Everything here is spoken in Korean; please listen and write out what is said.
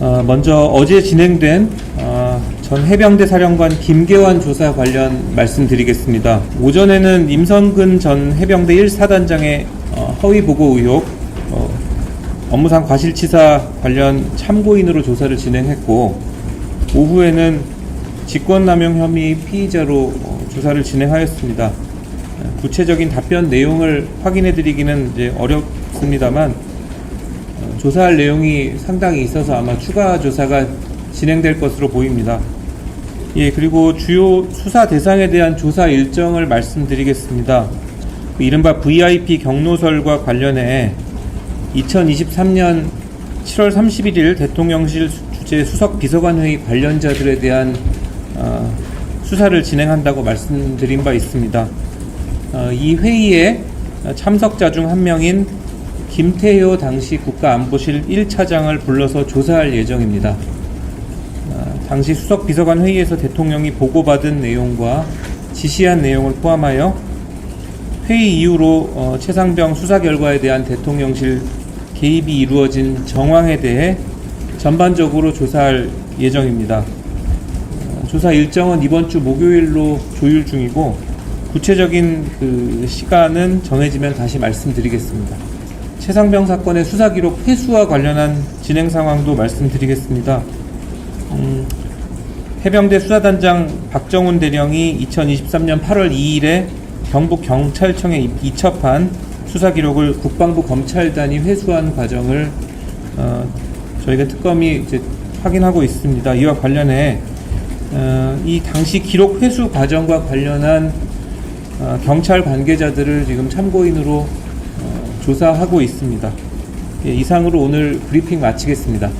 어, 먼저 어제 진행된 어, 전 해병대 사령관 김계환 조사 관련 말씀드리겠습니다. 오전에는 임성근 전 해병대 1사단장의 어, 허위 보고 의혹, 어, 업무상 과실치사 관련 참고인으로 조사를 진행했고 오후에는 직권남용 혐의 피의자로 어, 조사를 진행하였습니다. 어, 구체적인 답변 내용을 확인해 드리기는 이제 어렵습니다만 어, 조사할 내용이 상당히 있어서 아마 추가 조사가 진행될 것으로 보입니다. 예, 그리고 주요 수사 대상에 대한 조사 일정을 말씀드리겠습니다. 그 이른바 VIP 경로설과 관련해 2023년 7월 31일 대통령실 주재 수석 비서관 회의 관련자들에 대한 어, 수사를 진행한다고 말씀드린 바 있습니다. 어, 이 회의에 참석자 중 한 명인 김태효 당시 국가안보실 1차장을 불러서 조사할 예정입니다. 어, 당시 수석 비서관 회의에서 대통령이 보고받은 내용과 지시한 내용을 포함하여 회의 이후로 어, 최상병 수사 결과에 대한 대통령실 개입이 이루어진 정황에 대해 전반적으로 조사할 예정입니다. 어, 조사 일정은 이번 주 목요일로 조율 중이고 구체적인 그 시간은 정해지면 다시 말씀드리겠습니다. 최상병 사건의 수사 기록 회수와 관련한 진행 상황도 말씀드리겠습니다. 음, 해병대 수사단장 박정훈 대령이 2023년 8월 2일에 경북 경찰청에 입- 이첩한 수사 기록을 국방부 검찰단이 회수한 과정을 어, 저희가 특검이 이제 확인하고 있습니다. 이와 관련해 어, 이 당시 기록 회수 과정과 관련한 어, 경찰 관계자들을 지금 참고인으로 어, 조사하고 있습니다. 예, 이상으로 오늘 브리핑 마치겠습니다.